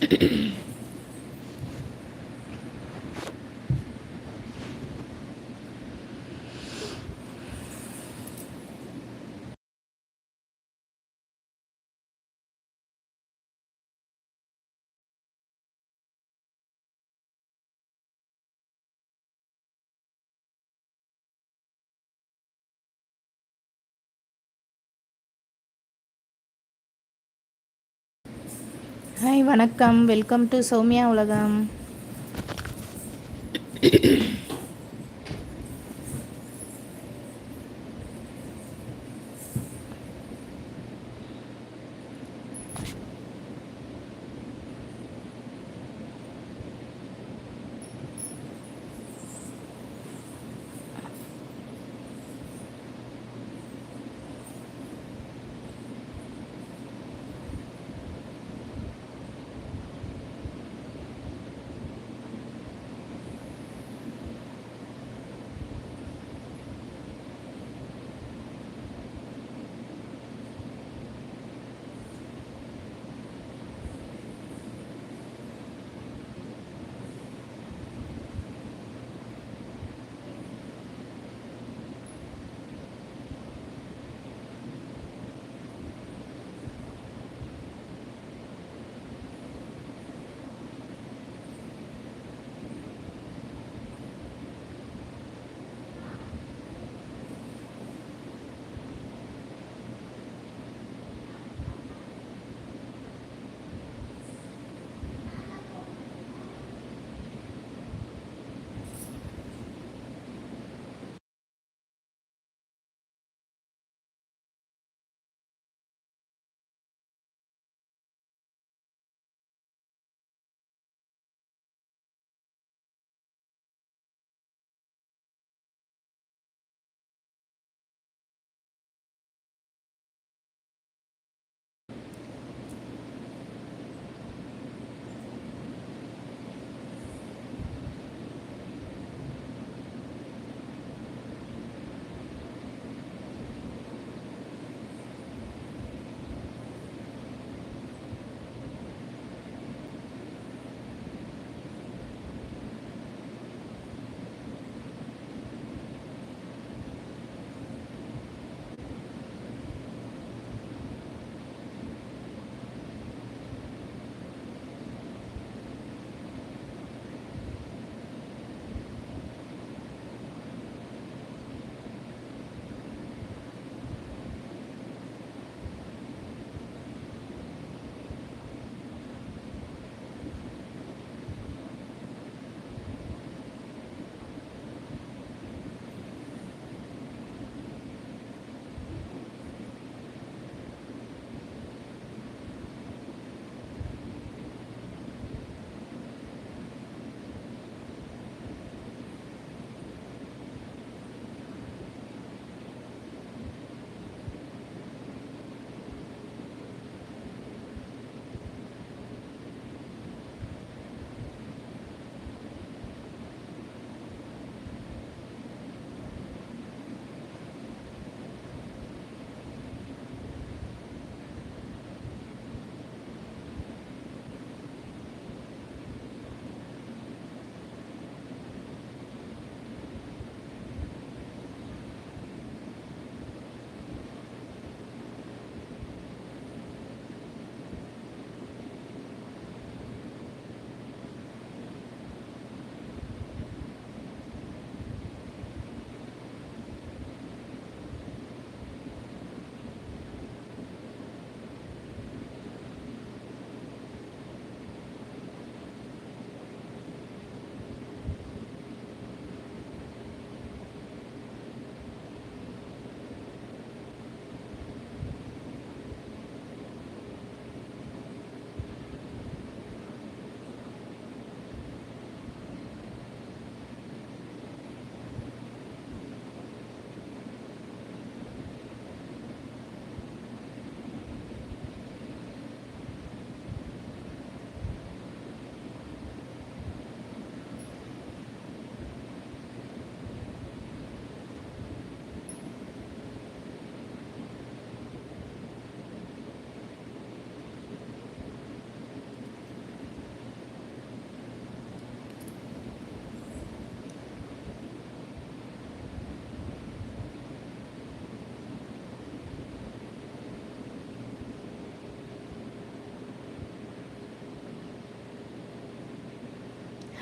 Mm-hmm. Hi வணக்கம். Welcome to Soumya உலகம்.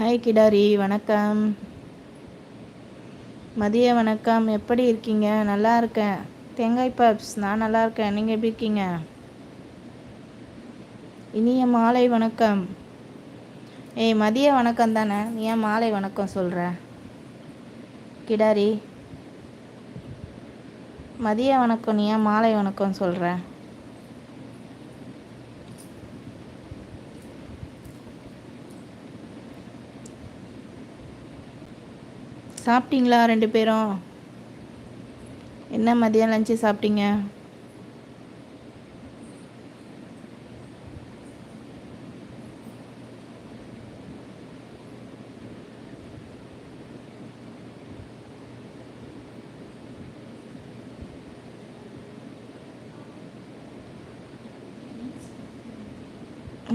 Hi கிடாரி வணக்கம். மதிய வணக்கம். எப்படி இருக்கீங்க? நல்லா இருக்கேன். தேங்காய் பப்ஸ் நான் நல்லா இருக்கேன். நீங்கள் எப்படி இருக்கீங்க? இனிய மாலை வணக்கம். ஏய் மதிய வணக்கம் தானே? நீ ஏன் மாலை வணக்கம் சொல்கிற கிடாரி மதிய வணக்கம். நீ ஏன் மாலை வணக்கம் சொல்கிற சாப்பிட்டீங்களா ரெண்டு பேரும்? என்ன மதியம் லஞ்சு சாப்பிட்டீங்க?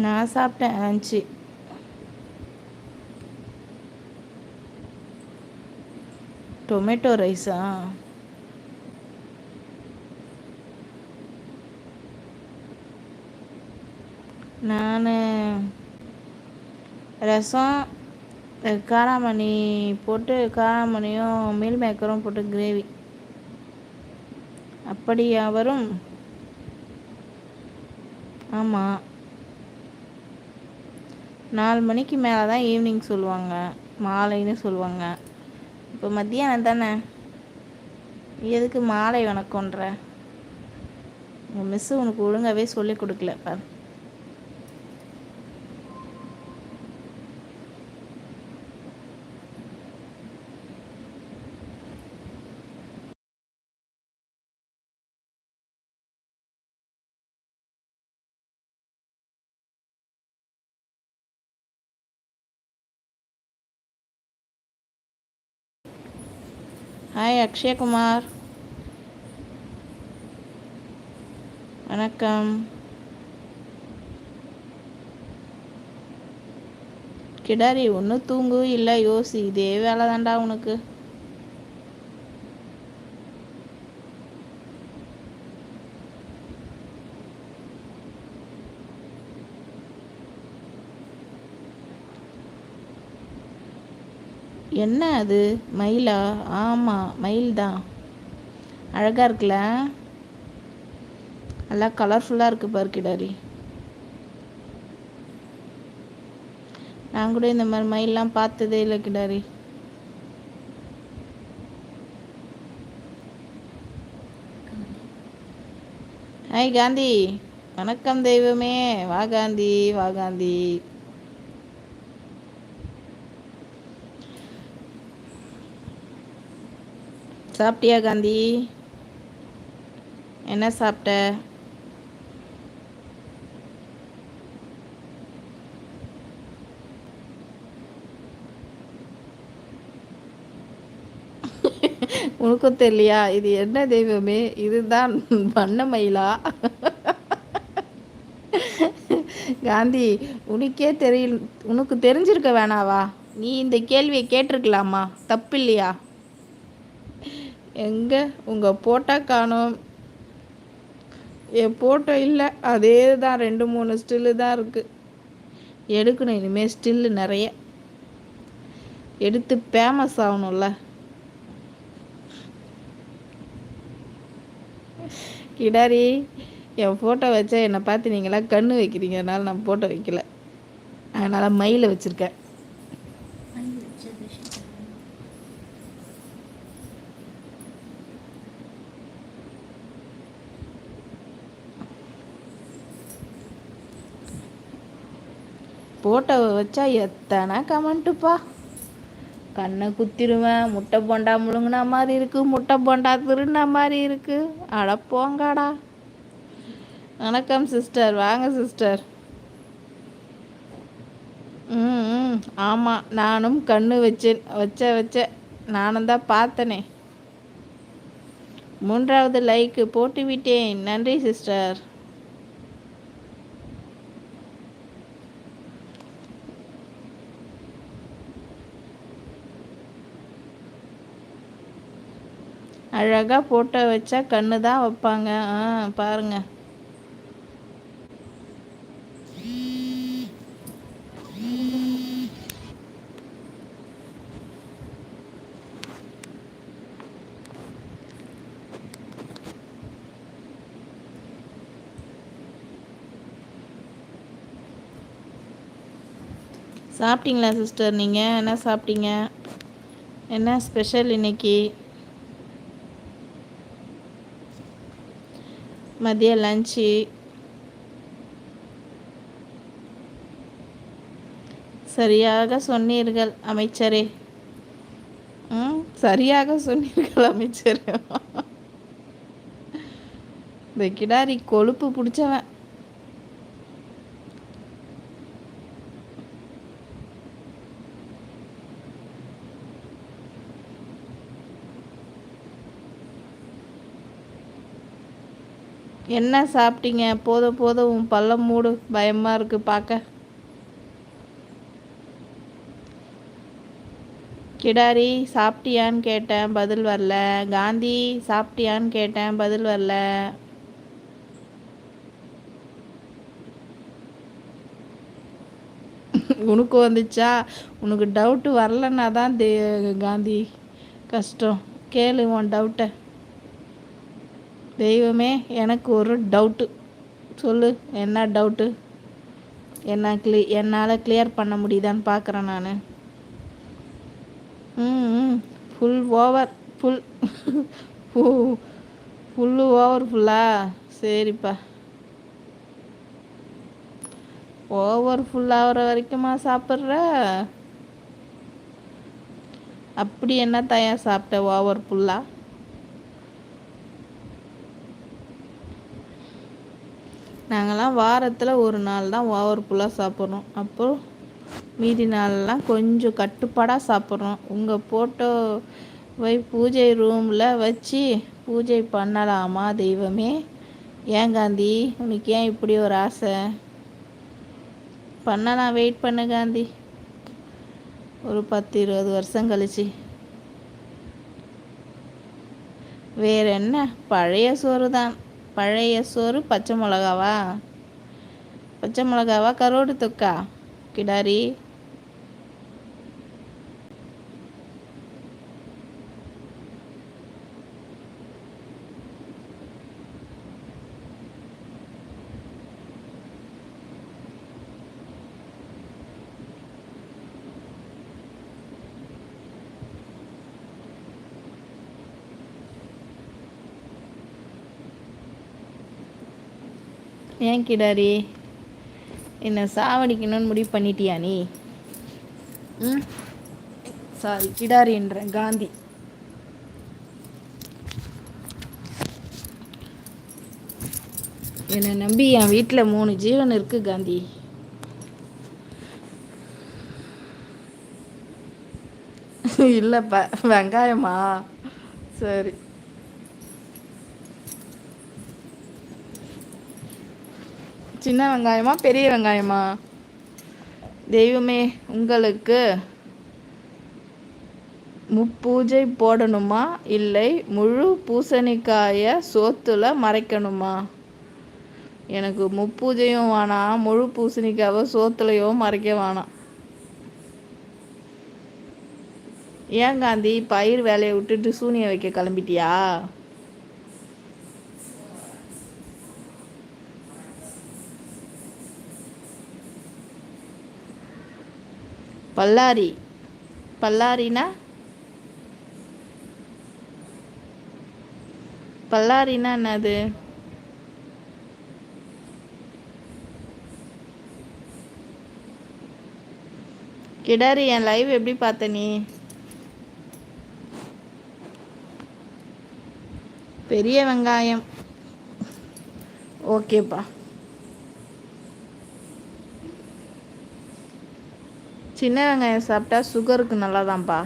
நான் சாப்பிட்டேன் லஞ்சு டொமேட்டோ ரைஸா? நான் ரசம் காராமணி போட்டு காராமணியும் மீல் மேக்கரும் போட்டு கிரேவி. அப்படியா வரும் ஆமாம் நாலு மணிக்கு மேலே தான் ஈவினிங் சொல்லுவாங்க. மாலைன்னு சொல்லுவாங்க. இப்போ மத்தியானம் தானே? எதுக்கு மாலை வணக்கன்ற உங்கள் மிஸ்ஸு உனக்கு ஒழுங்காகவே சொல்லி கொடுக்கல பார். ஹாய் அக்ஷயகுமார் வணக்கம். கிடாரி ஒன்று தூங்கு இல்லை. யோசி இதே வேலை தான்டா உனக்கு. என்ன அது? மயிலா? ஆமாம் மயில் தான் அழகாக இருக்குல்ல? நல்லா கலர்ஃபுல்லாக இருக்குது பாரு கிடாரி. நான் கூட இந்த மாதிரி மயிலெலாம் பார்த்ததே இல்லை கிடாரி. ஹாய் காந்தி. வணக்கம் தெய்வமே. வா காந்தி வா காந்தி. சாப்பிட்டியா காந்தி? என்ன சாப்பிட்ட? உனக்கும் தெரியலையா? இது என்ன தெய்வமே? இதுதான் வண்ண மயிலா? காந்தி உனக்கே தெரியல உனக்கு தெரிஞ்சிருக்க வேணாவா? நீ இந்த கேள்வியை கேட்டிருக்கலாமா? தப்பு இல்லையா எங்கே? உங்கள் போட்டோ காணும். என் ஃபோட்டோ இல்லை அதே தான் ரெண்டு மூணு ஸ்டில்லு தான் இருக்குது எடுக்கணும் இனிமேல் ஸ்டில்லு நிறைய. எடுத்து ஃபேமஸ் ஆகணும்ல. கிடாரி என் ஃபோட்டோ வச்சா என்னை பார்த்து நீங்களாம் கண்ணு வைக்கிறீங்க. அதனால் நான் ஃபோட்டோ வைக்கல. அதனால் மயிலை வச்சுருக்கேன். ஃபோட்டோவை வச்சா எத்தனை கமெண்ட்டுப்பா. கண்ணை குத்திடுவேன் முட்டை போண்டா முழுங்கின மாதிரி இருக்குது முட்டை போண்டா திருடின மாதிரி இருக்குது அட போங்காடா. வணக்கம் சிஸ்டர் வாங்க சிஸ்டர். ம் ம் ஆமாம் நானும் கண்ணு வச்சேன் வச்ச வச்ச நானும் தான் பார்த்தனே. மூன்றாவது லைக்கு போட்டு விட்டேன். நன்றி சிஸ்டர். அழகாக ஃபோட்டோ வச்சா கண்ணு தான் வைப்பாங்க. ஆ பாருங்க. சாப்பிட்டீங்களா சிஸ்டர் நீங்கள் என்ன சாப்பிட்டீங்க? என்ன ஸ்பெஷல் இன்னைக்கு? மதிய லஞ்சு சரியாக சொன்னீர்கள் அமைச்சரே. ம் சரியாக சொன்னீர்கள் அமைச்சர். இந்த கிடாரி கொழுப்பு பிடிச்சவன். என்ன சாப்பிட்டீங்க? போதும் போதும். உன் பள்ளம் மூடு. பயமாக இருக்குது பார்க்க. கிடாரி சாப்பிட்டியான்னு கேட்டேன். பதில் வரல. காந்தி சாப்பிட்டியான்னு கேட்டேன். பதில் வரல. உனக்கு வந்துச்சா? உனக்கு டவுட்டு வரலன்னா தான் தே காந்தி கஷ்டம். கேளு உன் டவுட்டை தெய்வமே எனக்கு ஒரு டவுட்டு சொல்லு என்ன டவுட்டு என்ன கிளி என்னால் கிளியர் பண்ண முடியுதான்னு பார்க்குறேன் நான். ம் full over full full over ஃபுல்லா சரிப்பா. ஓவர் ஃபுல் ஆகிற வரைக்குமா சாப்பிட்ற? அப்படி என்ன தயார் சாப்பிட்ட ஓவர் ஃபுல்லாக நாங்கள்லாம் வாரத்தில் ஒரு நாள் தான் ஓவர் ஃபுல்லாக சாப்பிட்றோம் அப்புறம் மீதி நாள்லாம் கொஞ்சம் கட்டுப்பாடாக சாப்பிட்றோம் உங்கள் ஃபோட்டோ போய் பூஜை ரூமில் வச்சு பூஜை பண்ணலாமா தெய்வமே? ஏன் காந்தி? உனக்கு ஏன் இப்படி ஒரு ஆசை? பண்ணலாம் வெயிட் பண்ணு காந்தி. ஒரு பத்து இருபது வருஷம் கழிச்சு. வேற என்ன? பழைய சோறு தான். பழைய சோறு பச்சை மிளகாவா? பச்சை மிளகாவா கரோடு தொக்கா? கிடாரி. ஏன் கிடாரி என்னை சாவடிக்கணும்னு முடிவு பண்ணிட்டியா நீ? ம். சாரி கிடாரின்றேன் காந்தி. என்னை நம்பி என் வீட்டில் மூணு ஜீவன் இருக்கு காந்தி. இல்லைப்பா வெங்காயமா? சரி. சின்ன வெங்காயமா பெரிய வெங்காயமா? தெய்வமே உங்களுக்கு முப்பூஜை போடணுமா? இல்லை முழு பூசணிக்காயை சோத்துல மறைக்கணுமா? எனக்கு முப்பூஜையும் வேணாம் முழு பூசணிக்காவை சோத்துலையோ மறைக்க வேணாம். ஏன் காந்தி பயிர் வேலையை விட்டுட்டு சூனியை வைக்க கிளம்பிட்டியா? பல்லாரி. பல்லாரினா? பல்லாரினா என்னது? கிடாரி என் லைவ் எப்படி பார்த்த நீ? பெரிய வெங்காயம். ஓகேப்பா. சின்ன வெங்காயம் சாப்பிட்டா சுகருக்கு நல்லாதான்ப்பா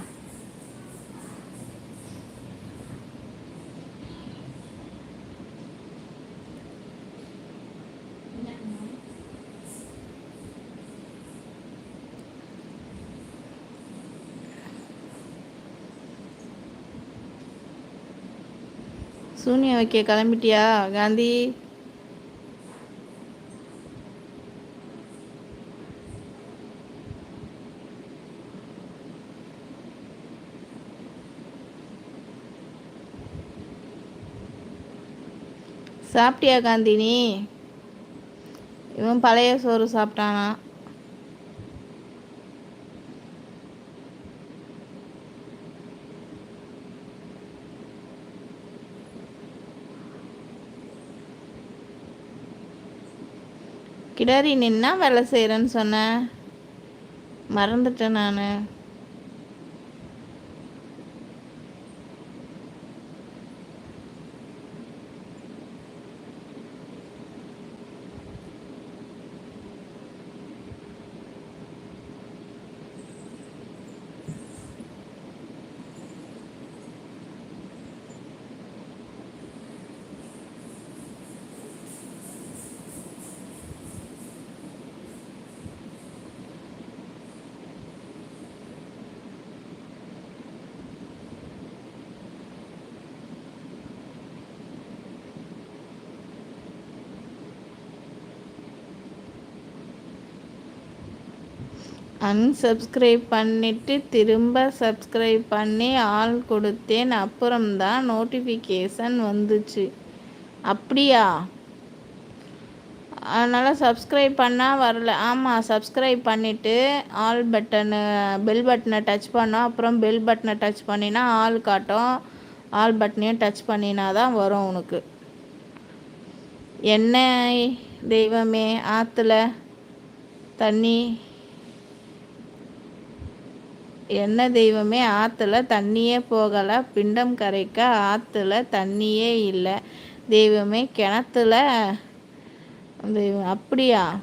சூனியா ஓகே கிளம்பிட்டியா காந்தி? சாப்பிட்டியா காந்தினி? இவன் பழைய சோறு சாப்பிட்டானா? கிடாரி நின்னா வேலை செய்கிறேன்னு சொன்ன? மறந்துட்டேன் நான். அன்சப்ஸ்கிரைப் பண்ணிவிட்டு திரும்ப சப்ஸ்கிரைப் பண்ணி ஆள் கொடுத்தேன். அப்புறம்தான் நோட்டிஃபிகேஷன் வந்துச்சு. அப்படியா? அதனால் சப்ஸ்கிரைப் பண்ணால் வரல. ஆமாம் சப்ஸ்கிரைப் பண்ணிவிட்டு ஆல் பட்டனு பெல் பட்டனை டச் பண்ணோம். அப்புறம் பெல் பட்டனை டச் பண்ணினா ஆள் காட்டும். ஆல் பட்டனையும் டச் பண்ணினா தான் வரும் உனக்கு. என்ன தெய்வமே ஆற்றுல தண்ணி என்ன தெய்வமே ஆற்றுல தண்ணியே போகலை பிண்டம் கரைக்க ஆற்றுல தண்ணியே இல்லை. தெய்வமே கிணத்துல தெய்வம் அப்படியா?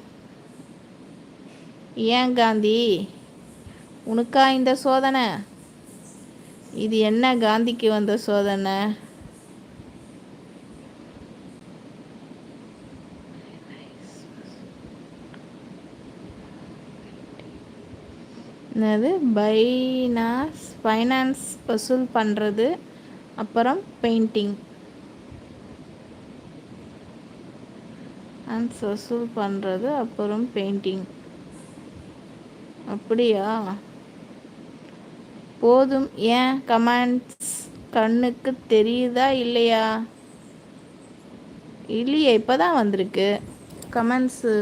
ஏன் காந்தி? உனக்கா இந்த சோதனை? இது என்ன காந்திக்கு வந்த சோதனை? என்னது? பைனாஸ் ஃபைனான்ஸ் வசூல் பண்ணுறது அப்புறம் பெயிண்டிங். ஃபைனான்ஸ் வசூல் பண்ணுறது அப்புறம் பெயிண்டிங். அப்படியா? போதும். ஏன்? கமெண்ட்ஸ் கண்ணுக்கு தெரியுதா இல்லையா? இல்லையே இப்போ தான் வந்திருக்கு. கமெண்ட்ஸு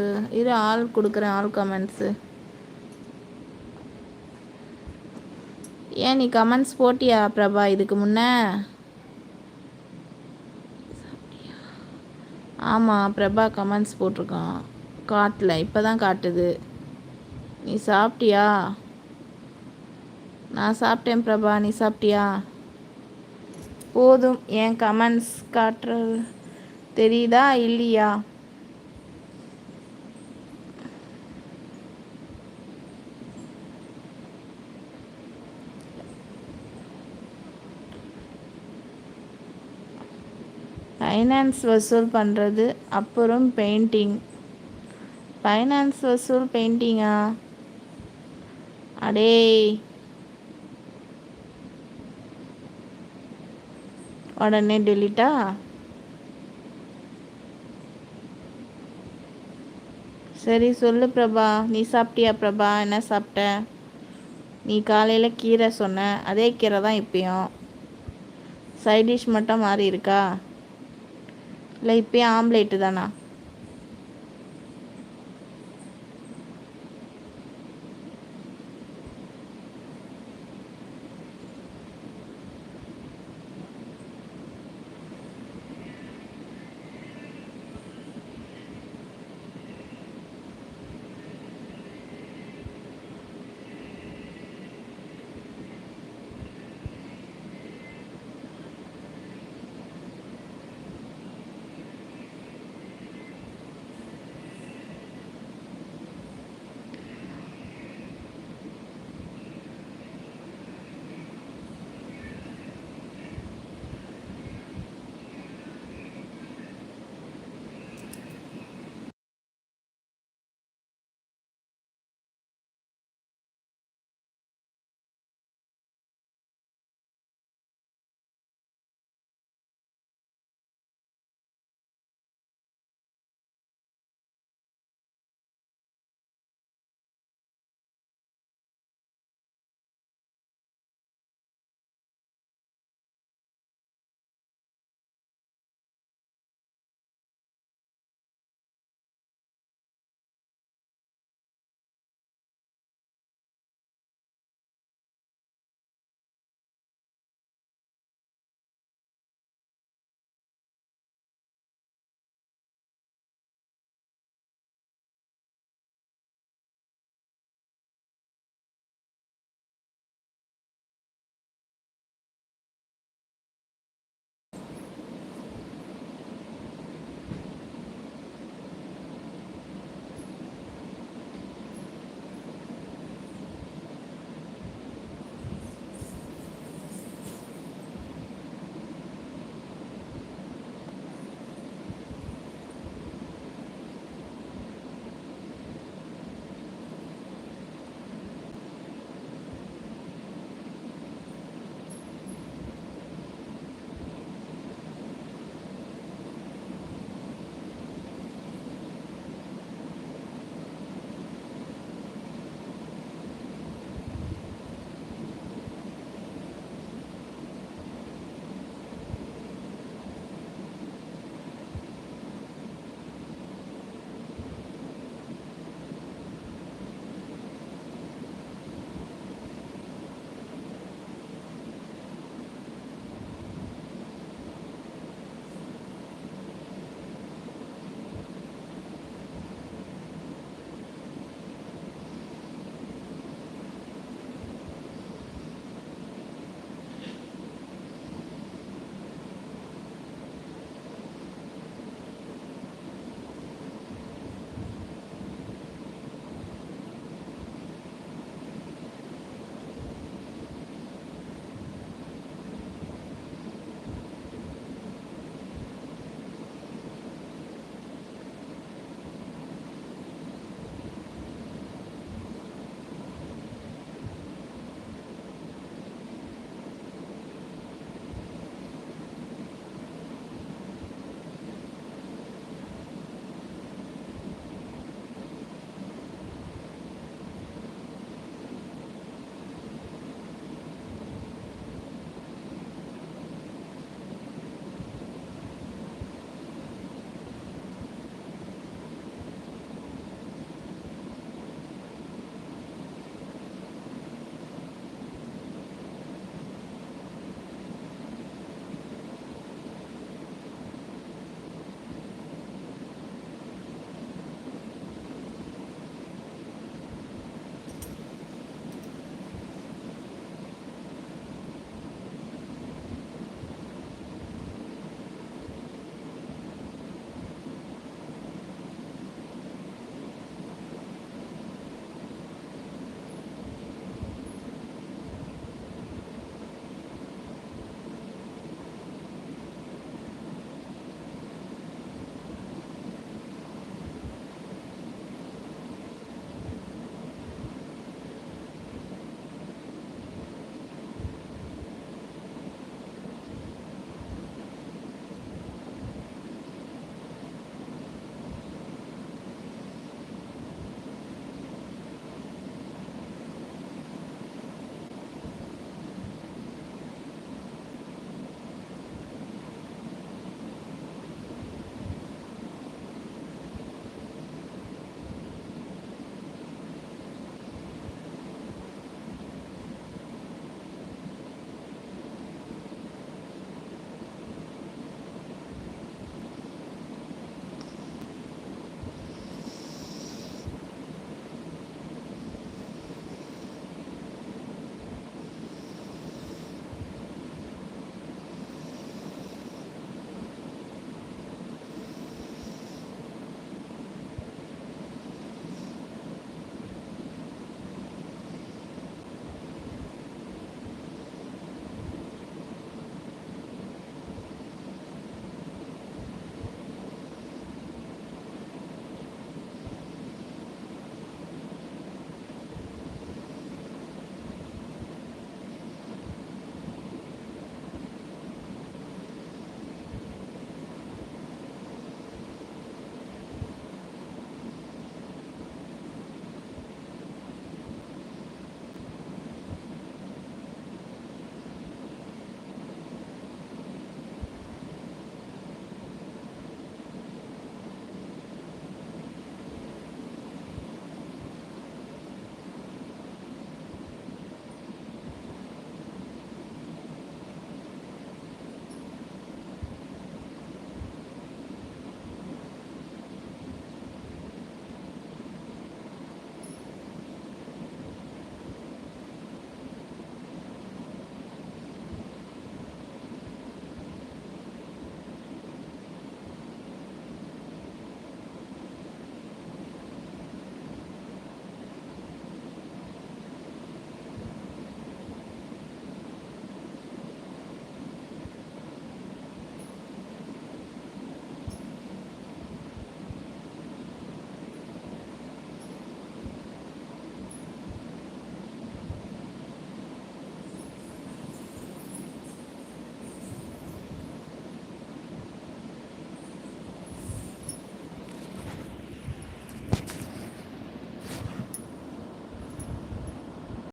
இரு ஆள் கொடுக்குறேன் ஆள் கமெண்ட்ஸு. ஏன் நீ கமெண்ட்ஸ் போட்டியா பிரபா இதுக்கு முன்ன? ஆமாம் பிரபா கமெண்ட்ஸ் போட்டிருக்கான். காட்டல இப்போ தான் காட்டுது. நீ சாப்பிட்டியா? நான் சாப்பிட்டேன் பிரபா நீ சாப்பிட்டியா? போதும் என் கமெண்ட்ஸ் காட்டுறது தெரியுதா இல்லையா? ஃபைனான்ஸ் வசூல் பண்ணுறது அப்புறம் பெயிண்டிங் ஃபைனான்ஸ் வசூல் பெயிண்டிங்கா அடே. உடனே டெலிட்டா சரி சொல்லு பிரபா. நீ சாப்பிட்டியா பிரபா? என்ன சாப்பிட்ட? நீ காலையில் கீரை சொன்ன. அதே கீரை தான் இப்பயும் சைடிஷ் மட்டும் மாறி இருக்கா? இல்லை இப்போயே ஆம்லேட்டு தானா?